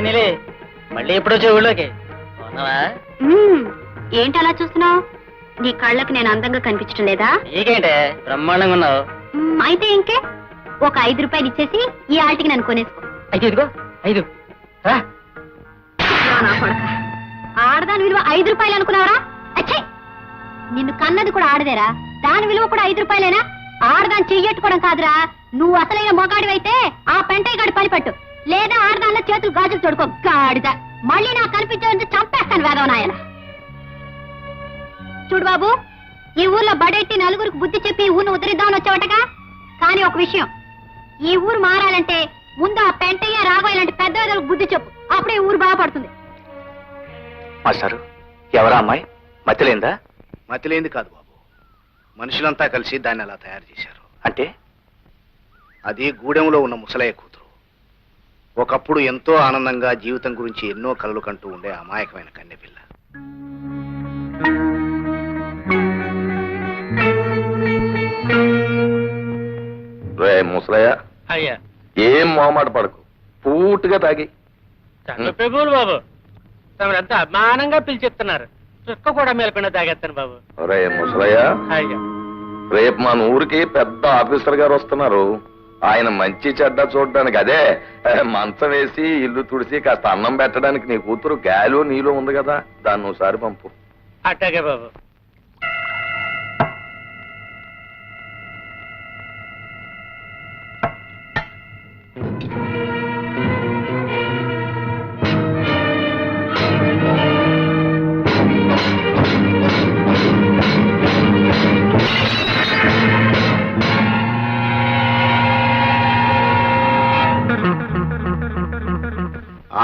మళ్ళీ ఎప్పుడు. ఏంటి అలా చూస్తున్నావు? నీ కళ్ళకి నేను అందంగా కనిపించడం లేదా? నీకేంటే? బ్రహ్మాండంగా ఉన్నావు. అయితే ఇంకే. ఒక ఐదు రూపాయలు ఇచ్చేసి ఈ ఆటికి నన్ను కొనేసుకో. అయితే ఇదిగో ఐదు. ఆడదాని విలువ ఐదు రూపాయలు అనుకున్నావరా? అచ్చే! నిన్ను కన్నది కూడా ఆడదేరా. దాని విలువ కూడా ఐదు రూపాయలేనా? ఆడదాని చెయ్యట్టుకోవడం కాదురా. నువ్వు అసలైన మొగాడివైతే ఆ పెంటయ్య గడి పనిపట్టు. లేదా ఆడదానిలో చేతులు గాజులు తోడుకో గాడిద. మళ్ళీ నాకు కనిపించే చంపేస్తాను వేదవ నాయన. చూడు బాబు ఈ ఊర్లో బడెట్టి నలుగురికి బుద్ధి చెప్పి ఈ ఊరిని ఉద్ధరిద్దామని వచ్చావటగా? కానీ ఒక విషయం. ఈ ఊరు మారాలంటే ముందు ఆ పెంటయ్య రాఘవ ఇలాంటి పెద్ద బుద్ధి చెప్పు. అప్పుడే ఈ ఊరు బాగుపడుతుంది మాస్టారు ఎవరా అమ్మాయి? మతిలేందా మతిలేంది కాదు బాబు. మనుషులంతా కలిసి దాన్ని అలా తయారు చేశారు. అంటే? అది గూడెంలో ఉన్న ముసలయ్య కూతురు ఒకప్పుడు ఎంతో ఆనందంగా జీవితం గురించి ఎన్నో కలలు కంటూ ఉండే అమాయకమైన కన్నెపిల్ల. రే ముసలయ్య. అయ్యా. ఏం మొహమాట పడకు. పూర్తిగా తాగి. బాబు తమరంతా అభిమానంగా పిలిచిస్తున్నారు చుక్క కూడా మేలకుండా తాగేస్తాను బాబు. రే ముసలయ్య. అయ్యా. రేపు మన ఊరికి పెద్ద ఆఫీసర్ గారు వస్తున్నారు. ఆయన మంచి చెడ్డ చూడడానికి అదే మంచం వేసి ఇల్లు తుడిసి కాస్త అన్నం పెట్టడానికి నీ కూతురు గాలు నీలో ఉంది కదా. దాన్ని ఒకసారి పంపు. అట్టాగే బాబు.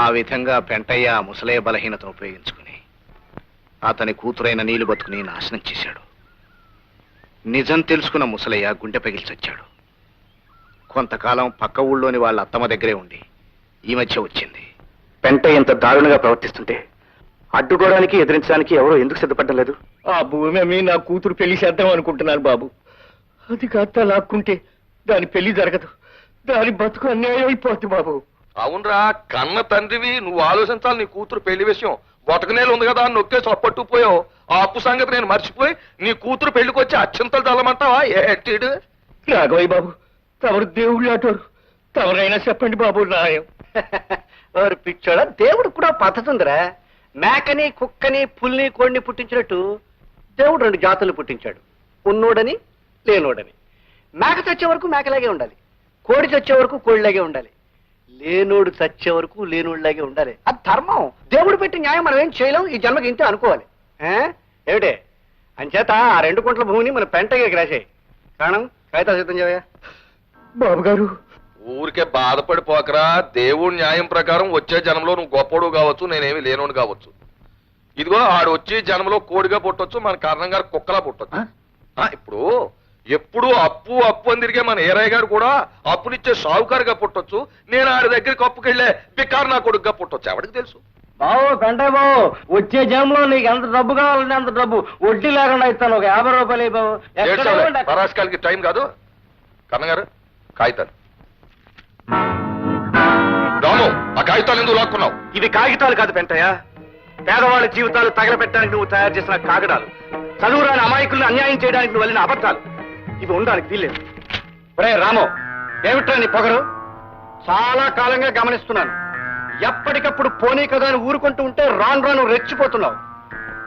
విధంగా పెంటయ్య ముసలే ముసలయ్య బలహీనతను ఉపయోగించుకుని అతని కూతురైన నీళ్ళు బతుకుని నాశనం చేశాడు. నిజం తెలుసుకున్న ముసలయ్య గుండె పగిల్చొచ్చాడు కొంతకాలం పక్క ఊళ్ళోని వాళ్ళ అత్తమ్మ దగ్గరే ఉండి ఈ మధ్య వచ్చింది. పెంటయ్య ఇంత దారుణంగా ప్రవర్తిస్తుంటే అడ్డుకోవడానికి ఎదిరించడానికి ఎవరో ఎందుకు సిద్ధపడడం లేదు ఆ భూమి అమ్మి నా కూతురు పెళ్ళి చేద్దాం అనుకుంటున్నాను బాబు. అది కాస్త లాక్కుంటే దాని పెళ్ళి జరగదు. దాని బతుకు అన్యాయం అయిపోతుంది బాబు. అవునరా కన్న తండ్రివి నువ్వు ఆలోచించాలి నీ కూతురు పెళ్ళి విషయం. బొటకనేలు ఉంది కదా అని నొక్కేసి అప్పట్టుకుపోయావు ఆ అప్పు సంగతి నేను మర్చిపోయి నీ కూతురు పెళ్ళికి వచ్చి అత్యంతలు తల్లమంటావా ఏటీడు రాఘవయ్య బాబు తమరు దేవుళ్ళు అటోరు తమరైనా చెప్పండి బాబు న్యాయం. వారు పిచ్చోడా దేవుడు కూడా పద్ధతి ఉందిరా మేకని కుక్కని పుల్ని కోడిని పుట్టించినట్టు దేవుడు రెండు జాతులు పుట్టించాడు. ఉన్నోడని లేనోడని. మేక చచ్చే వరకు మేకలాగే ఉండాలి. కోడి చచ్చే వరకు కోడిలాగే ఉండాలి. లేనోడు చచ్చే వరకు లేనోడిలాగే ఉండాలి. అది ధర్మం. దేవుడు పెట్టి న్యాయం మనం ఏం చేయలేం ఈ జన్మకి ఇంతే అనుకోవాలి. ఆ? ఏమిటే? అంచేత ఆ రెండు కుంట్ల భూమిని మన పెంటగా రాసేయి. కారణం? కాగితాలు సిద్ధం చేయవయ్యా? బాబు గారు ఊరికే బాధపడిపోకరా. దేవుడి న్యాయం ప్రకారం వచ్చే జనంలో నువ్వు గొప్పడు కావచ్చు నేనేమి లేనోడు కావచ్చు. ఇదిగో ఆడు వచ్చి జనంలో కోడిగా పుట్టొచ్చు మన కారణం గారు కుక్కలా పుట్టొచ్చు. ఆ, ఇప్పుడు ఎప్పుడు అప్పు అప్పు అని తిరిగే మన ఏరయ్య గారు కూడా అప్పునిచ్చే షావుకారుగా పుట్టొచ్చు. నేను ఆడి దగ్గరికి అప్పుకెళ్ళే బికారు నా కొడుకుగా పుట్టొచ్చు. ఎవరికి తెలుసు? బాబు పెంటాయి బాబు వచ్చే జనంలో నీకు ఎంత డబ్బు కావాలంటే అంత డబ్బు. వడ్డీ లేకుండా ఇస్తాను ఒక యాభై రూపాయలు అక్కడ. పరాశకాలకి టైం కాదు. కన్నగారు కాగితాలు. రాము ఆ కాగితాలు ఎందుకు లాక్కున్నావు? ఇవి కాగితాలు కాదు పెంటయ్య. పేదవాళ్ళ జీవితాలు తగలబెట్టడానికి నువ్వు తయారు చేసిన కాగడాలు చదువురాని అమాయకుల్ని అన్యాయం చేయడానికి నువ్వు వెళ్ళిన అబద్ధాలు. ఇవి ఉండడానికి వీల్లేదు. ఒరే రామో ఏమిట్రా నీ పొగరు? చాలా కాలంగా గమనిస్తున్నాను. ఎప్పటికప్పుడు పోనీ కదా అని ఊరుకుంటూ ఉంటే రాను రాను రెచ్చిపోతున్నావు.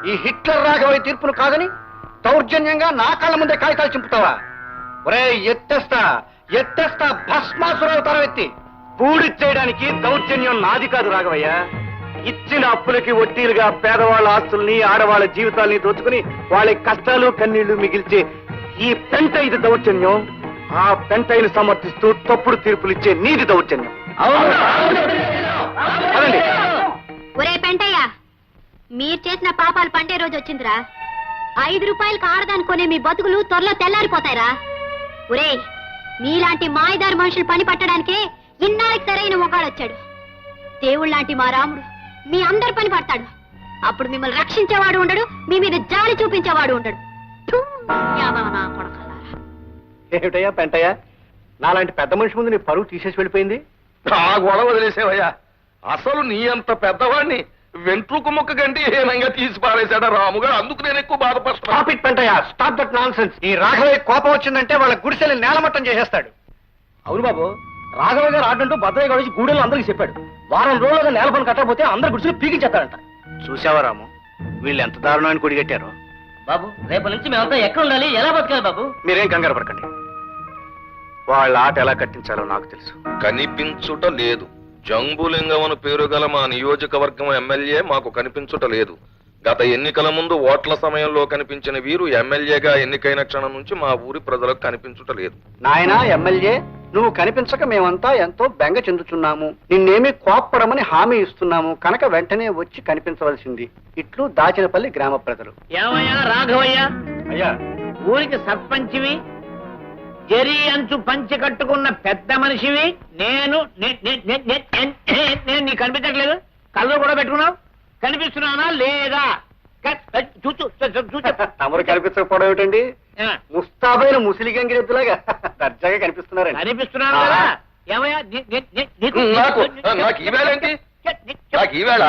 ఈ హిట్లర్ రాఘవయ్య తీర్పును కాదని దౌర్జన్యంగా నా కాళ్ళ ముందే కాగితాలు చింపుతావా? ఒరే ఎత్తేస్తా ఎత్తేస్తా భస్మాసురావు తరవెత్తి ఎత్తి. పూడి చేయడానికి దౌర్జన్యం నాది కాదు రాఘవయ్య. ఇచ్చిన అప్పులకి వడ్డీలుగా పేదవాళ్ళ ఆస్తుల్ని ఆడవాళ్ళ జీవితాల్ని దోచుకుని వాళ్ళ కష్టాలు కన్నీళ్ళు మిగిల్చే ఈ పెంట ఇది దౌర్జన్యం ఆ పెంటైని సమర్థిస్తూ తప్పుడు తీర్పులు ఇచ్చే నీది దౌర్జన్యం. అదండి. ఒరే పెంటయ్య మీరు చేసిన పాపాలు పండే రోజు వచ్చిందిరా. ఐదు రూపాయలకు ఆడదాని కొనే మీ బతుకులు త్వరలో తెల్లారిపోతాయిరా. ఒరే మీలాంటి మాయదారి మనుషులు పని పట్టడానికే ఇన్నాళ్ళకి సరైన మొగాడొచ్చాడు దేవుళ్ళ లాంటి మా రాముడు మీ అందరి పని పడతాడు. అప్పుడు మిమ్మల్ని రక్షించేవాడు ఉండడు మీ మీద జాలి చూపించేవాడు ఉండడు. ఏమిటయ్యా పెంటయ్యా? నాలాంటి పెద్ద మనిషి ముందు నీ పరువు తీసేసి వెళ్ళిపోయింది? ఆ గొడవ వదిలేసేవయ్యా. అసలు నీ అంత పెద్దవాడిని వెంట్రుకు ముక్క కంటే హీనంగా తీసి పారేశాడు రాముగారు అందుకు నేను ఎక్కువ బాధపడుతున్నా stop it Pentayya. Stop that non ఈ రాఘవయ్య కోపం వచ్చిందంటే వాళ్ళ గుడిసెలు నేలమట్టం చేసేస్తాడు. అవును బాబు. రాఘవ గారు ఆడంటూ భద్రయ్య గారు వచ్చి గూడెల్లో అందరికీ చెప్పాడు. వారం రోజులుగా నేల పని కట్టకపోతే అందరు గుడిసెలు పీకించేస్తారంట చూసావా రాము? వీళ్ళు ఎంత దారుణాన్ని కొడిగట్టారో? బాబు రేపటి నుంచి మేమంతా ఎక్కడ ఉండాలి? ఎలా బతకాలి బాబు? మీరేం కంగారు పడకండి. వాళ్ళ ఆట ఎలా కట్టించాలో నాకు తెలుసు. కనిపించుట లేదు. జంబులింగం పేరు గల మా నియోజకవర్గం ఎమ్మెల్యే మాకు కనిపించుట లేదు. గత ఎన్నికల ముందు ఓట్ల సమయంలో కనిపించిన వీరు ఎమ్మెల్యేగా ఎన్నికైన క్షణం నుంచి మా ఊరి ప్రజలకు కనిపించుట లేదు. నాయనా ఎమ్మెల్యే నువ్వు కనిపించక మేమంతా ఎంతో బెంగ చెందుతున్నాము నిన్నేమీ కోప్పడమని హామీ ఇస్తున్నాము. కనుక వెంటనే వచ్చి కనిపించవలసింది. ఇట్లు దాచినపల్లి గ్రామ ప్రజలు. ఏమయ్యా రాఘవయ్య? అయ్యా. ఊరికి సర్పంచివి? జరి అంచు పంచి కట్టుకున్న పెద్ద మనిషివి? నేను నేను నీకు కనిపించట్లేదు. కళ్ళు కూడా పెట్టుకున్నావు? కనిపిస్తున్నానా? లేదా? తమరు కనిపించకపోవడం ఏమిటండి? ముస్తాబైన ముసిలి గంగిరెద్దులాగా దర్జాగా కనిపిస్తున్నారండి. కనిపిస్తున్నాను కదా? ఏమయ్యా నీ- నీ- నీ- నీకు- నాకు నాకు ఈవేళ ఏంటి నాకు ఈవేళ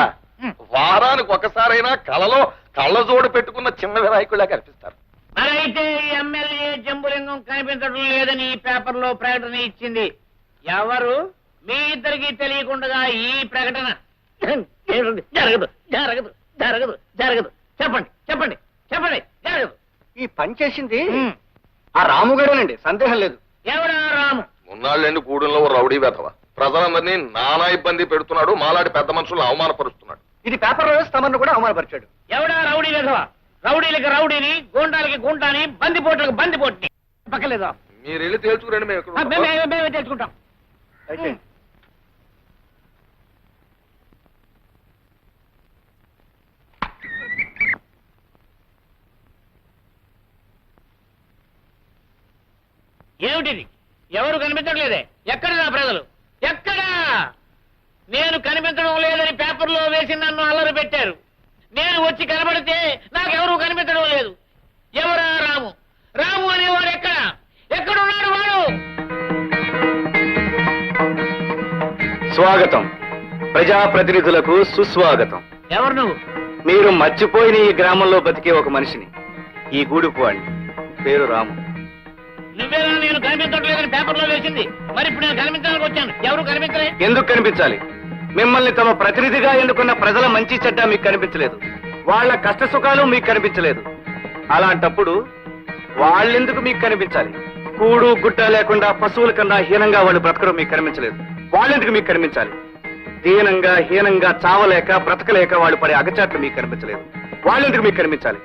వారానికి ఒకసారైనా కళలో కళ్ళజోడు పెట్టుకున్న చిన్న వినాయకుడిలా కనిపిస్తారు. మరైతే ఈ ఎమ్మెల్యే జంబులింగం కనిపించడం లేదని ఈ పేపర్లో ప్రకటన ఇచ్చింది. ఎవరు? మీ ఇద్దరికి తెలియకుండా ఈ ప్రకటన. జరగదు జరగదు జరగదు జరగదు. చెప్పండి చెప్పండి చెప్పండి. ఈ పని చేసింది. ఆ రాముగాడేనండి సందేహం లేదు. ఎవడా రాము? మున్నాళ్ళండి గూడెంలో ఓ రౌడీ వెధవ. ప్రజలందరినీ నానా ఇబ్బంది పెడుతున్నాడు మాలాంటి పెద్ద మనుషులను అవమానపరుస్తున్నాడు. ఇది పేపర్లో వేసి తమను కూడా అవమానపరిచాడు. ఎవడా రౌడీ విధవ? రౌడీలకి రౌడీని గూండాలకి గుండాని బందిపోట్లకి బందిపోట్ని. పక్కలేదా మీరు వెళ్ళి తేల్చుకురండి మేము. మేమే తెచ్చుకుంటాం అయితే ఏమిటిది? ఎవరు కనిపించట్లేదే? ఎక్కడ నా ప్రజలు? ఎక్కడా? నేను కనిపించడం లేదని పేపర్లో వేసి నన్ను అల్లరి పెట్టారు. నేను వచ్చి కనబడితే నాకెవరూ కనిపించడం లేదు. ఎవరా రాము? రాము అనేవాడు ఎక్కడ? ఎక్కడున్నాడు వాడు? స్వాగతం. ప్రజాప్రతినిధులకు సుస్వాగతం. ఎవరు నువ్వు? మీరు మర్చిపోయిన ఈ గ్రామంలో బతికే ఒక మనిషిని. ఈ గూడుపు వాడిని పేరు రాము. నువ్వేనా నేను కనిపించట్లేదని పేపర్లో వేసింది. మరి ఇప్పుడు నేను కనిపించడానికి వచ్చాను. ఎవరు కనిపించలే? ఎందుకు కనిపించాలి? మిమ్మల్ని తమ ప్రతినిధిగా ఎన్నుకున్న ప్రజల మంచి చెడ్డ మీకు కనిపించలేదు. వాళ్ళ కష్ట సుఖాలు మీకు కనిపించలేదు. అలాంటప్పుడు వాళ్ళెందుకు మీకు కనిపించాలి? కూడు గుట్ట లేకుండా పశువుల కన్నా హీనంగా వాళ్ళు బ్రతకడం మీకు కనిపించలేదు. వాళ్ళెందుకు మీకు కనిపించాలి? దీనంగా హీనంగా చావలేక బ్రతకలేక వాళ్ళు పడే అగచాట్లు మీకు కనిపించలేదు. వాళ్ళెందుకు మీకు కనిపించాలి?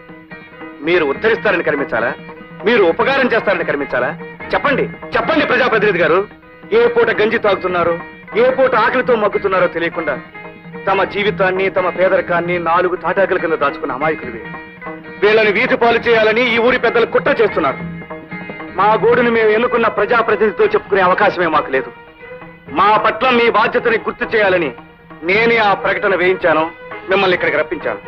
మీరు ఉద్ధరిస్తారని కనిపించాలా? మీరు ఉపకారం చేస్తారని కనిపించాలా? చెప్పండి చెప్పండి ప్రజాప్రతినిధి గారు. ఏ పూట గంజి తాగుతున్నారు? ఏ పూట ఆకలితో మగ్గుతున్నారో తెలియకుండా తమ జీవితాన్ని తమ పేదరికాన్ని నాలుగు తాటాకుల కింద దాచుకున్న అమాయకులు వీళ్ళని వీధి పాలు చేయాలని ఈ ఊరి పెద్దలు కుట్ర చేస్తున్నారు. మా గోడును మేము ఎన్నుకున్న ప్రజాప్రతినిధితో చెప్పుకునే అవకాశమే మాకు లేదు. మా పట్ల మీ బాధ్యతని గుర్తు చేయాలని నేనే ఆ ప్రకటన వేయించాను. మిమ్మల్ని ఇక్కడికి రప్పించాను.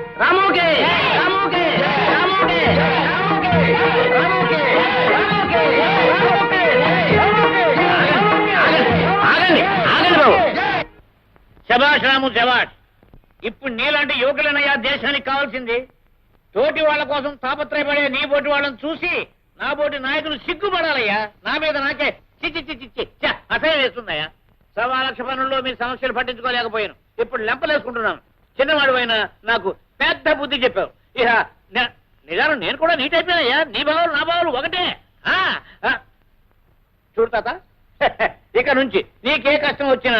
శబాష్ రాము శబాష్ ఇప్పుడు నీలాంటి యువకులనయ్యా దేశానికి కావాల్సింది. తోటి వాళ్ళ కోసం తాపత్రయపడే నీ బోటి వాళ్ళని చూసి నా బోటి నాయకులు సిగ్గుపడాలయ్యా. నా మీద నాకే చిచ్చి చిచ్చి చి అసహ్యం వేస్తుందయ్యా. సవా లక్ష పనుల్లో మీ సమస్యలు పట్టించుకోలేకపోయాను. ఇప్పుడు లెంపలేసుకుంటున్నాను. చిన్నవాడు అయినా నాకు పెద్ద బుద్ధి చెప్పావు. ఇక నిజాను నేను కూడా నీట్ అయిపోయానయ్యా. నీ భావాలు నా భావాలు ఒకటే. ఆ, చూడు తాత. ఇక నుంచి నీకే కష్టం వచ్చినా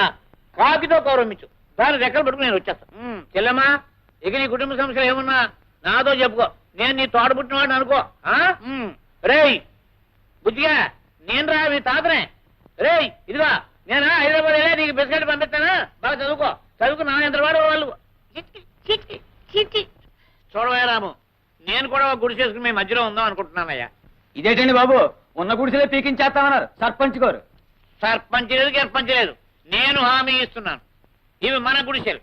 కాకితో గౌరవించు. దాని రెక్కలు పట్టుకుని నేను వచ్చేస్తాను చెల్లెమ్మా ఇక నీ కుటుంబ సమస్యలు ఏమున్నా నాతో చెప్పుకో. నేను నీ తోడ పుట్టినవాడిని అనుకో. రేయ్ బుద్ధిగా నేను రా మీ తాతనే. రేయ్ ఇదిగా నేనా హైదరాబాద్ వెళ్ళా నీకు బిస్కెట్ పంపిస్తానా? బాగా చదువుకో. చదువుకు నా ఎంత వాడు వాళ్ళు. చూడవయ్యా రాము నేను కూడా ఒక గుడి చేసుకుని మీ మధ్యలో ఉందాం అనుకుంటున్నానయ్యా. ఇదేంటండి బాబు? ఉన్న గుడిసెలే పీకించేస్తామన్నారు. సర్పంచ్ గారు. సర్పంచ్ లేదు గర్పంచ్ లేదు. నేను హామీ ఇస్తున్నాను. ఇవి మన గుడిసెలు.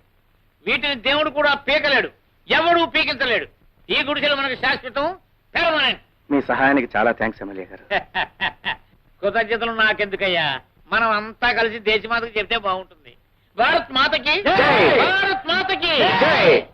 వీటిని దేవుడు కూడా పీకలేడు. ఎవడు పీకించలేడు. ఈ గుడిసెలు మనకు శాశ్వతం పెర్మనెంట్ మీ సహాయానికి చాలా థ్యాంక్స్ ఎమ్మెల్యే గారు. కృతజ్ఞతలు నాకెందుకయ్యా? మనం అంతా కలిసి దేశమాతకు చెప్తే బాగుంటుంది. భారత్ మాతకి. భారత్ మాతకి.